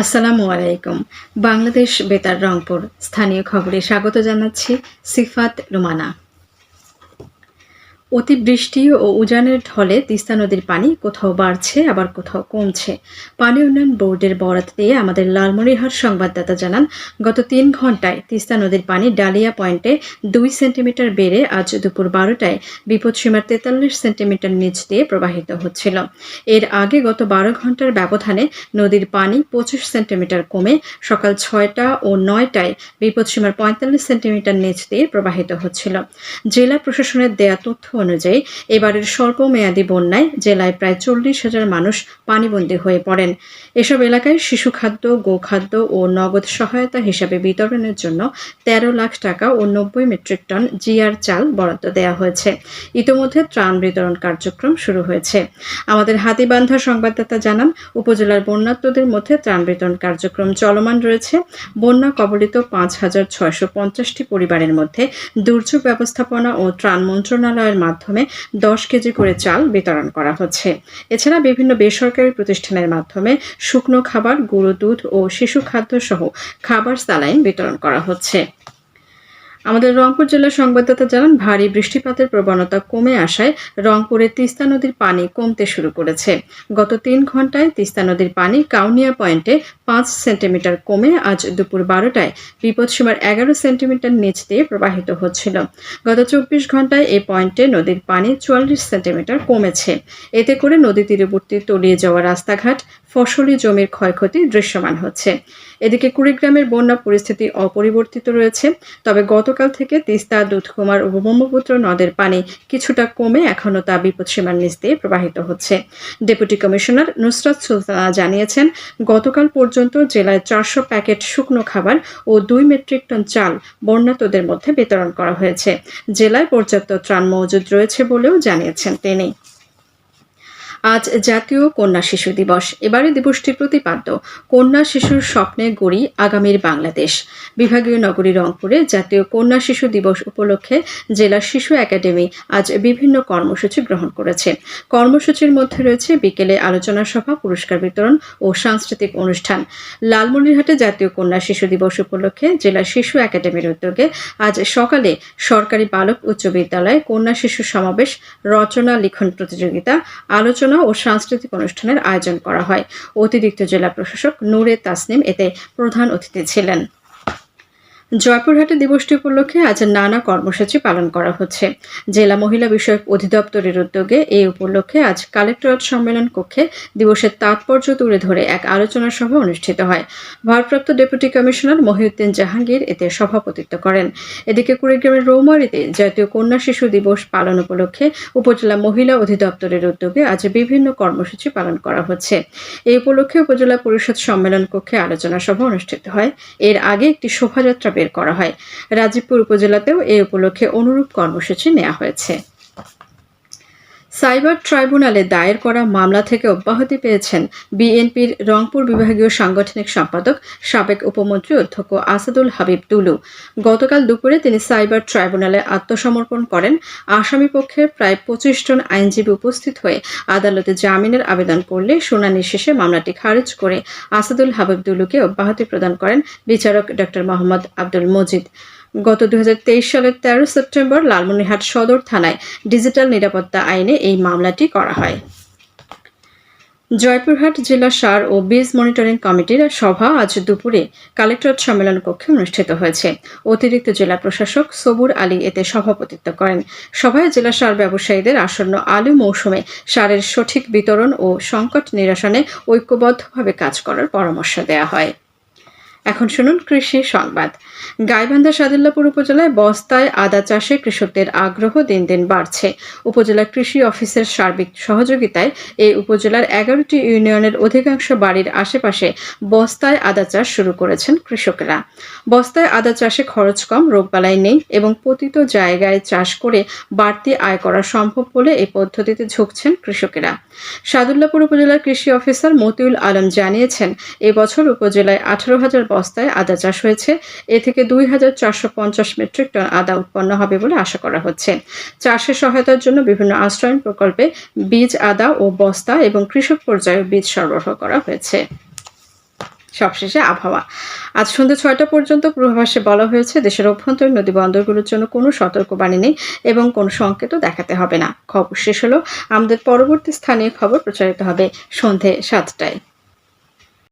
আসসালামু আলাইকুম। বাংলাদেশ বেতার রংপুর। স্থানীয় খবরে স্বাগত জানাচ্ছি সিফাত রুমানা। অতিবৃষ্টি ও উজানের ঢলে তিস্তা নদীর পানি কোথাও বাড়ছে, আবার কোথাও কমছে। পানি উন্নয়ন বোর্ডের বরাত দিয়ে আমাদের লালমনিরহাট সংবাদদাতা জানান, গত তিন ঘন্টায় তিস্তা নদীর পানি ডালিয়া পয়েন্টে দুই সেন্টিমিটার বেড়ে আজ দুপুর বারোটায় বিপদসীমার তেতাল্লিশ সেন্টিমিটার নিচ দিয়ে প্রবাহিত হচ্ছিল। এর আগে গত বারো ঘণ্টার ব্যবধানে নদীর পানি পঁচিশ সেন্টিমিটার কমে সকাল ছয়টা ও নয়টায় বিপদসীমার পঁয়তাল্লিশ সেন্টিমিটার নিচ দিয়ে প্রবাহিত হচ্ছিল। জেলা প্রশাসনের দেয়া তথ্য অনুযায়ী এবারের স্বল্প মেয়াদী বন্যায় জেলায় প্রায় চল্লিশ হাজার মানুষ পানিবন্দী হয়ে পড়েন। এসব এলাকায় শিশু খাদ্য গোখাদ্য ও নগদ সহায়তা হিসাবে বিতরণের জন্য তেরো লাখ টাকা ও নব্বই মেট্রিক টন জিআর চাল বরাদ্দ দেওয়া হয়েছে। ইতোমধ্যে ত্রাণ বিতরণ কার্যক্রম শুরু হয়েছে। আমাদের হাতিবান্ধা সংবাদদাতা জানান, উপজেলার বন্যাত্মদের মধ্যে ত্রাণ বিতরণ কার্যক্রম চলমান রয়েছে। বন্যা কবলিত পাঁচ হাজার ছয়শো পঞ্চাশটি পরিবারের মধ্যে দুর্যোগ ব্যবস্থাপনা ও ত্রাণ মন্ত্রণালয়ের মাধ্যমে দশ কেজি করে চাল বিতরণ করা হচ্ছে। এছাড়া বিভিন্ন বেসরকারি প্রতিষ্ঠানের মাধ্যমে শুকনো খাবার গুঁড়ো দুধ ও শিশু খাদ্য সহ খাবার স্যালাইন বিতরণ করা হচ্ছে। আমাদের রংপুর জেলার সংবাদদাতা জানান, ভারী বৃষ্টিপাতের প্রবণতা কমে আসায় রংপুরে তিস্তা নদীর পানি কমতে শুরু করেছে। গত তিন ঘন্টায় তিস্তা নদীর পানি কাউনিয়া পয়েন্টে পাঁচ সেন্টিমিটার কমে আজ দুপুর বারোটায় বিপদসীমার এগারো সেন্টিমিটার নিচ দিয়ে প্রবাহিত হচ্ছিল। গত চব্বিশ ঘন্টায় এই পয়েন্টে নদীর পানি চুয়াল্লিশ সেন্টিমিটার কমেছে। এতে করে নদী তীরবর্তী তলিয়ে যাওয়া রাস্তাঘাট ফসলি জমির ক্ষয়ক্ষতি দৃশ্যমান হচ্ছে। এদিকে কুড়িগ্রামের বন্যা পরিস্থিতি অপরিবর্তিত রয়েছে, তবে গতকাল থেকে তিস্তা, দুধকুমার ও ব্রহ্মপুত্র নদের পানি কিছুটা কমে এখনও তা বিপদসীমার নিচ দিয়ে প্রবাহিত হচ্ছে। ডেপুটি কমিশনার নুসরাত সুলতানা জানিয়েছেন, গতকাল পর্যন্ত জেলায় চারশো প্যাকেট শুকনো খাবার ও দুই মেট্রিক টন চাল বন্যাতদের মধ্যে বিতরণ করা হয়েছে। জেলায় পর্যাপ্ত ত্রাণ মজুদ রয়েছে বলেও জানিয়েছেন তিনি। আজ জাতীয় কন্যা শিশু দিবস। এবারে দিবসটির প্রতিপাদ্য, কন্যা শিশুর স্বপ্নে গড়ি আগামীর বাংলাদেশ। বিভাগীয় নগরী রংপুরে জাতীয় কন্যা শিশু দিবস উপলক্ষে জেলা শিশু একাডেমি আজ বিভিন্ন কর্মসূচি গ্রহণ করেছে। কর্মসূচির মধ্যে রয়েছে বিকেলে আলোচনা সভা, পুরস্কার বিতরণ ও সাংস্কৃতিক অনুষ্ঠান। লালমনিরহাটে জাতীয় কন্যা শিশু দিবস উপলক্ষে জেলা শিশু একাডেমির উদ্যোগে আজ সকালে সরকারি বালক উচ্চ বিদ্যালয়ে কন্যা শিশু সমাবেশ, রচনা লিখন প্রতিযোগিতা, আলোচনা ও সাংস্কৃতিক অনুষ্ঠানের আয়োজন করা হয়। অতিরিক্ত জেলা প্রশাসক নূরে তাসনিম এতে প্রধান অতিথি ছিলেন। জয়পুরহাটে দিবসটি উপলক্ষে আজ নানা কর্মসূচি পালন করা হচ্ছে। জেলা মহিলা বিষয়ক অধিদপ্তরের উদ্যোগে এই উপলক্ষে আজ কালেক্টরেট সম্মেলন কক্ষে দিবসের তাৎপর্য তুলে ধরে এক আলোচনা সভা অনুষ্ঠিত হয়। ভারপ্রাপ্ত ডেপুটি কমিশনার মহিউদ্দিন জাহাঙ্গীর এতে সভাপতিত্ব করেন। এদিকে কুড়িগ্রামের রৌমারীতে জাতীয় কন্যা শিশু দিবস পালন উপলক্ষে উপজেলা মহিলা অধিদপ্তরের উদ্যোগে আজ বিভিন্ন কর্মসূচি পালন করা হচ্ছে। এই উপলক্ষে উপজেলা পরিষদ সম্মেলন কক্ষে আলোচনা সভা অনুষ্ঠিত হয়। এর আগে একটি শোভাযাত্রা বের করা হয়। রাজীবপুর উপজেলাতেও এ উপলক্ষে অনুরূপ কর্মসূচি নেওয়া হয়েছে। সাইবার ট্রাইব্যুনালে দায়ের করা মামলা থেকে অব্যাহতি পেয়েছেন বিএনপির রংপুর বিভাগীয় সাংগঠনিক সম্পাদক, সাবেক উপমন্ত্রী অধ্যক্ষ আসাদুল হাবিব দুলু। গতকাল দুপুরে তিনি সাইবার ট্রাইব্যুনালে আত্মসমর্পণ করেন। আসামি পক্ষের প্রায় পঁচিশ জন আইনজীবী উপস্থিত হয়ে আদালতে জামিনের আবেদন করলে শুনানি শেষে মামলাটি খারিজ করে আসাদুল হাবিব দুলুকে অব্যাহতি প্রদান করেন বিচারক ডক্টর মোহাম্মদ আব্দুল মজিদ। গত দুহাজার তেইশ সালের তেরো সেপ্টেম্বর লালমনিরহাট সদর থানায় ডিজিটাল নিরাপত্তা আইনে এই মামলাটি করা হয়। জয়পুরহাট জেলা সার ও বীজ মনিটরিং কমিটির সভা আজ দুপুরে কালেক্টরেট সম্মেলন কক্ষে অনুষ্ঠিত হয়েছে। অতিরিক্ত জেলা প্রশাসক সবুর আলী এতে সভাপতিত্ব করেন। সভায় জেলা সার ব্যবসায়ীদের আসন্ন আলু মৌসুমে সারের সঠিক বিতরণ ও সংকট নিরসনে ঐক্যবদ্ধভাবে কাজ করার পরামর্শ দেওয়া হয়। এখন শুনুন কৃষি সংবাদ। গাইবান্ধা সাদুল্লাপুর উপজেলায় বস্তায় আদা চাষে কৃষকদের আগ্রহ দিন দিন বাড়ছে। উপজেলা কৃষি অফিসের সার্বিক সহযোগিতায় এই উপজেলার এগারোটি ইউনিয়নের অধিকাংশ বাড়ির আশেপাশে বস্তায় আদা চাষ শুরু করেছেন কৃষকেরা। বস্তায় আদা চাষে খরচ কম, রোগবালাই নেই এবং পতিত জায়গায় চাষ করে বাড়তি আয় করা সম্ভব বলে এই পদ্ধতিতে ঝুঁকছেন কৃষকেরা। সাদুল্লাপুর উপজেলার কৃষি অফিসার মতিউল আলম জানিয়েছেন, এবছর উপজেলায় আঠারো হাজার বস্তায় আদা চাষ হয়েছে। এ থেকে দুই হাজার চারশো পঞ্চাশ মেট্রিক টন আদা উৎপন্ন হবে বলে আশা করা হচ্ছে। চাষের সহায়তার জন্য বিভিন্ন আশ্রয়ন প্রকল্পে বীজ, আদা ও বস্তা এবং কৃষক পর্যায়ে বীজ সরবরাহ করা হয়েছে। সবশেষে আবহাওয়া। আজ সন্ধ্যে ছয়টা পর্যন্ত পূর্বাভাসে বলা হয়েছে, দেশের অভ্যন্তরীণ নদী বন্দরগুলোর জন্য কোনো সতর্কবাণী নেই এবং কোনো সংকেতও দেখাতে হবে না। খবর শেষ হলো। আমাদের পরবর্তী স্থানীয় খবর প্রচারিত হবে সন্ধে সাতটায়।